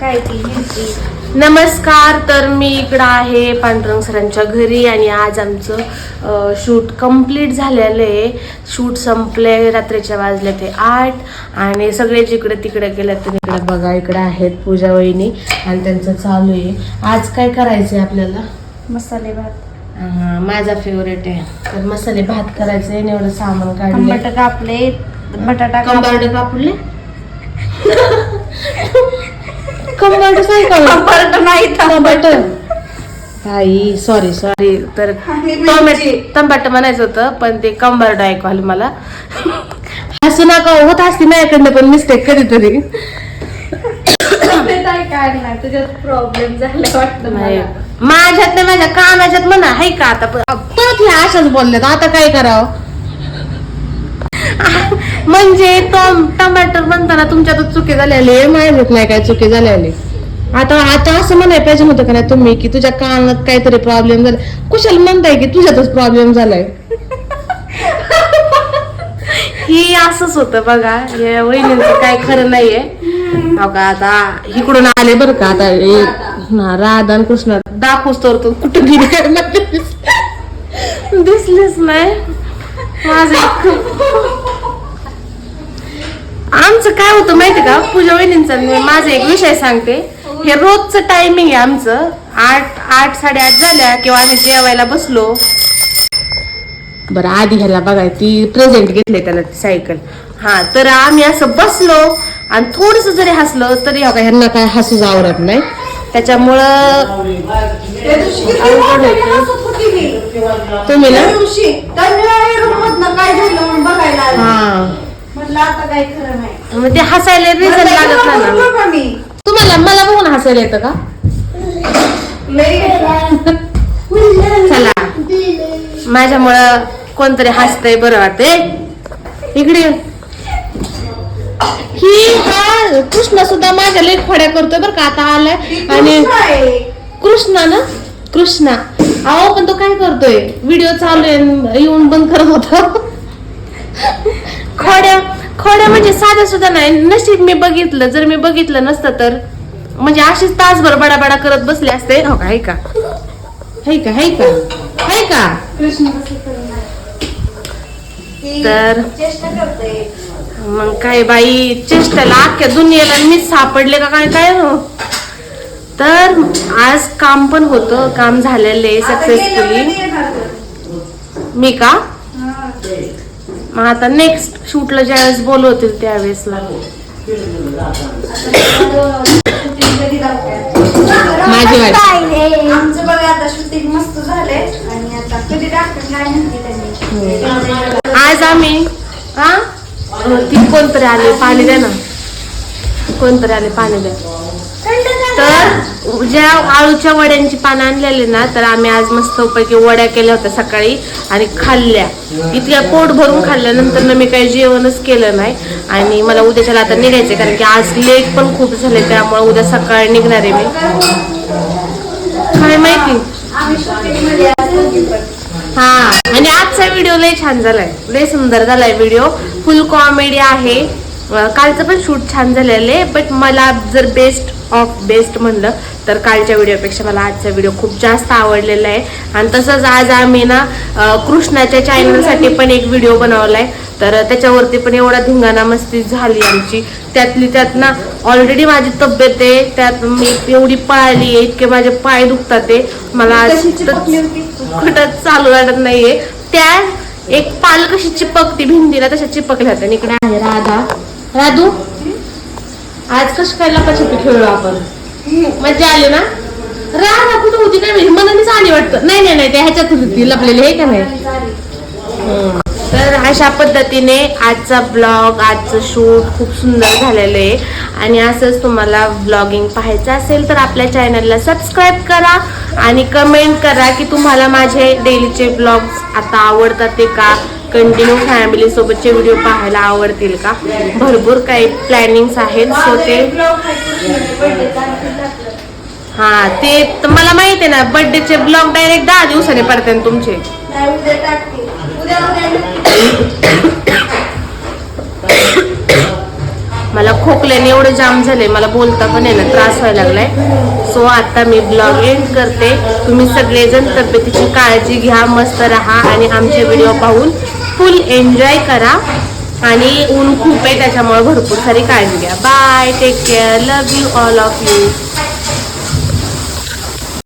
काय ती नमस्कार तर मी इकडं आहे पांडुरंग सरांच्या घरी आणि आज आमचं शूट कंप्लीट झालेलं आहे. शूट संपले रात्रीच्या वाजले ते आठ आणि सगळे जिकडे तिकडे गेले तर इकडे बघा इकडे आहेत पूजा वहिनी आणि त्यांचं चालू आहे. आज काय करायचं आहे आपल्याला? मसाले भात. माझा फेवरेट आहे. तर मसाले भात करायचं आहे एवढं सामान काढलं टमाटर कापले बटाटा कंबार्ड कापले कंबार्ड काढलं टमाटर नाही टमाटर ताई सॉरी सॉरी तर आणि टोमॅटो मिरची. टमाटर म्हणायचं होतं पण ते कंबर्ड ऐकू आलं मला. हसू नका होत असते माझ्याकडनं पण मिस्टेक कधीतरी. काय काढणार तुझ्यात प्रॉब्लेम झाला वाटतं नाही. मला माझ्यात नाही माझ्या कानाच्यात म्हणा हाय का आता? प- परत हे अशाच बोलल्यात आता काय करावं? म्हणजे टमाटर म्हणताना तुमच्यातच चुकी झालेली आहे माझ्यात नाही काय चुकी झालेली. आता आता असं म्हणाय पाहिजे होतं का नाही तुम्ही की तुझ्या कानात काहीतरी प्रॉब्लेम झाला? कुशल म्हणताय की तुझ्यातच प्रॉब्लेम झालाय. ही असंच होतं बघा या वहिनींचं काय खरं नाहीये. हो का आता इकडून आले बरं का आता ना राधा आणि कृष्ण दाखवूच तर तो कुठं गेली दिसलीच नाही. माझं आमचं काय होतं माहिती का? पूजा वहिनींचा मी माझा एक विषय सांगते. हे रोजचं टायमिंग आहे आमचं. आठ आठ साडेआठ झाल्या किंवा आम्ही जेवायला बसलो. बरं आधी ह्याला बघाय ती प्रेझेंट घेतले त्याला ती सायकल हा तर आम्ही असं बसलो आणि थोडस जरी हसलं तरी हो का ह्यांना काय हसूच आवडत नाही. त्याच्यामुळं. तुम्ही ना? काय झालं बघायला. हा. म्हटलं आता काय खरं नाही. मग ते हसायला रिझन लागत नाही ना बघा मी. तुम्हाला मला बघून हसायला येतं का? लई चला. माझ्यामुळं कोणतरी हसतंय बरं वाटतंय. इकडे ये. ही हा कृष्ण सुद्धा माझ्या लेख खोड्या करतोय बरं का आता आलाय. आणि आहे. कृष्णा ना? कृष्णा. अहो पण तो काय करतोय? व्हिडिओ चालू आहे येऊन बंद करत होता. खोड्या. खोड्या म्हणजे साध्या सुद्धा नाही. नशीब मी बघितलं जर मी बघितलं नसतं तर. म्हणजे अशीच तासभर बडाबडा करत बसले असते. हो का? हाय का? हाय का? का? तर- मग काय बाई चेष्टाला अख्ख्या दुनियेला मीच सापडले का काय? काय हो? तर आज काम पण होतं. काम झालेलं आहे सक्सेसफुली. मी का? हा. मग आता नेक्स्ट शूटला ज्यावेळेस बोलवतील त्यावेळेसला. दाखवतात? माझी वाट. आमचं बघा आता शूटिंग मस्त झालंय. आणि आता कधी दाखवत काय म्हणते त्यांनी. आज आम्ही हा. ती कोणतरी आले पाणी द्या ना. कोणतरी आले पाणी द्या. तर ज्या आळूच्या वड्यांची पानं आणलेली ना तर आम्ही आज मस्त पैकी वड्या केल्या होत्या सकाळी आणि खाल्ल्या. इतक्या पोट भरून खाल्ल्यानंतर ना मी काही जेवणच केलं नाही. आणि मला उद्याच्याला आता निघायचे कारण की आज लेट पण खूप झाले त्यामुळे उद्या सकाळी निघणार आहे मी. काय माहिती? हा आणि आजचा व्हिडिओ लय छान झालाय. लय सुंदर झालाय व्हिडिओ फुल कॉमेडी आहे. कालचं पण शूट छान झालेलं आहे बट मला जर बेस्ट ऑफ बेस्ट म्हणलं तर कालच्या व्हिडिओपेक्षा मला आजचा व्हिडिओ खूप जास्त आवडलेला आहे. आणि तसंच आज आम्ही ना कृष्णाच्या चॅनलसाठी पण एक व्हिडिओ बनवलाय. तर त्याच्यावरती पण एवढा धिंगाणा मस्ती झाली आमची. त्यातली त्यात ना ऑलरेडी माझी तब्येत आहे त्यात मी एवढी पळाली आहे इतके माझे पाय दुखतात आहे. मला? कुठं चालू वाटत नाहीये. त्या एक पाल कशी चिपकती भिंतीला तशा चिपकल्या होत्या इकडे आहे राधा. राधू आज कशी काय लपाछपी खेळलो आपण? मजा आली ना? राधा कुठं होती काय म्हणजे मनानेच आली वाटतं. नाही नाही नाही त्या ह्याच्यात होती. लपलेली आहे का नाही? तर अशा पद्धतीने आजचा ब्लॉग आजचं शूट खूप सुंदर झालेलं आहे. आणि असंच तुम्हाला ब्लॉगिंग पाहायचं असेल तर आपल्या चॅनलला सबस्क्राईब करा आणि कमेंट करा की तुम्हाला माझे डेलीचे ब्लॉग्स आता आवडतात ते का? कंटिन्यू फॅमिलीसोबतचे व्हिडिओ पाहायला आवडतील का? भरपूर काही प्लॅनिंग्स आहेत. सो ते हां ते हा ते तर मला माहिती आहे ना बर्थडेचे ब्लॉग डायरेक्ट दहा दिवसाने पडतात तुमचे. मला खोकल्याने एवढं जाम झाले मला बोलता पण येणं त्रास व्हायला लागलाय. सो आता मी ब्लॉग एंड करते. तुम्ही सगळेजण तब्येतीची काळजी घ्या मस्त राहा आणि आमचे व्हिडिओ पाहून फुल एन्जॉय करा. आणि ऊन खूप आहे त्याच्यामुळे भरपूर सारी काळजी घ्या. Bye take care love you all of you